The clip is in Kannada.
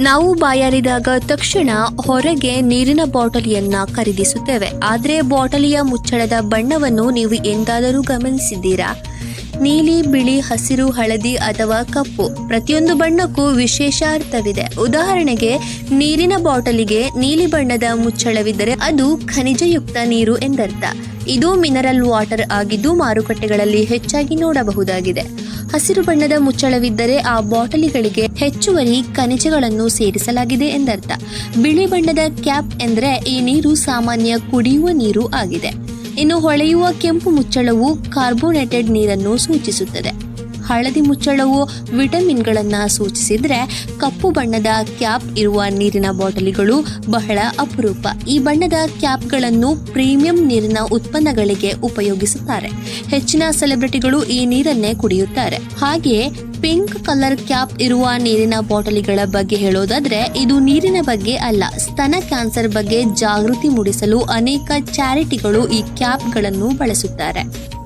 ನಾವು ಬಾಯಾರಿದಾಗ ತಕ್ಷಣ ಹೊರಗೆ ನೀರಿನ ಬಾಟಲಿಯನ್ನ ಖರೀದಿಸುತ್ತೇವೆ. ಆದರೆ ಬಾಟಲಿಯ ಮುಚ್ಚಳದ ಬಣ್ಣವನ್ನು ನೀವು ಎಂದಾದರೂ ಗಮನಿಸಿದ್ದೀರಾ? ನೀಲಿ, ಬಿಳಿ, ಹಸಿರು, ಹಳದಿ ಅಥವಾ ಕಪ್ಪು. ಪ್ರತಿಯೊಂದು ಬಣ್ಣಕ್ಕೂ ವಿಶೇಷ ಅರ್ಥವಿದೆ ಉದಾಹರಣೆಗೆ, ನೀರಿನ ಬಾಟಲಿಗೆ ನೀಲಿ ಬಣ್ಣದ ಮುಚ್ಚಳವಿದ್ದರೆ ಅದು ಖನಿಜಯುಕ್ತ ನೀರು ಎಂದರ್ಥ. ಇದು ಮಿನರಲ್ ವಾಟರ್ ಆಗಿದ್ದು ಮಾರುಕಟ್ಟೆಗಳಲ್ಲಿ ಹೆಚ್ಚಾಗಿ ನೋಡಬಹುದಾಗಿದೆ. ಹಸಿರು ಬಣ್ಣದ ಮುಚ್ಚಳವಿದ್ದರೆ ಆ ಬಾಟಲಿಗಳಿಗೆ ಹೆಚ್ಚುವರಿ ಖನಿಜಗಳನ್ನು ಸೇರಿಸಲಾಗಿದೆ ಎಂದರ್ಥ. ಬಿಳಿ ಬಣ್ಣದ ಕ್ಯಾಪ್ ಎಂದರೆ ಈ ನೀರು ಸಾಮಾನ್ಯ ಕುಡಿಯುವ ನೀರು ಆಗಿದೆ. ಇನ್ನು ಹೊಳೆಯುವ ಕೆಂಪು ಮುಚ್ಚಳವು ಕಾರ್ಬೋನೇಟೆಡ್ ನೀರನ್ನು ಸೂಚಿಸುತ್ತದೆ. ಹಳದಿ ಮುಚ್ಚಳವು ವಿಟಮಿನ್ಗಳನ್ನು ಸೂಚಿಸಿದ್ರೆ ಕಪ್ಪು ಬಣ್ಣದ ಕ್ಯಾಪ್ ಇರುವ ನೀರಿನ ಬಾಟಲಿಗಳು ಬಹಳ ಅಪರೂಪ. ಈ ಬಣ್ಣದ ಕ್ಯಾಪ್ಗಳನ್ನು ಪ್ರೀಮಿಯಂ ನೀರಿನ ಉತ್ಪನ್ನಗಳಿಗೆ ಉಪಯೋಗಿಸುತ್ತಾರೆ. ಹೆಚ್ಚಿನ ಸೆಲೆಬ್ರಿಟಿಗಳು ಈ ನೀರನ್ನೇ ಕುಡಿಯುತ್ತಾರೆ. ಹಾಗೆಯೇ ಪಿಂಕ್ ಕಲರ್ ಕ್ಯಾಪ್ ಇರುವ ನೀರಿನ ಬಾಟಲಿಗಳ ಬಗ್ಗೆ ಹೇಳೋದಾದ್ರೆ, ಇದು ನೀರಿನ ಬಗ್ಗೆ ಅಲ್ಲ, ಸ್ತನ ಕ್ಯಾನ್ಸರ್ ಬಗ್ಗೆ ಜಾಗೃತಿ ಮೂಡಿಸಲು ಅನೇಕ ಚಾರಿಟಿಗಳು ಈ ಕ್ಯಾಪ್ಗಳನ್ನು ಬಳಸುತ್ತಾರೆ.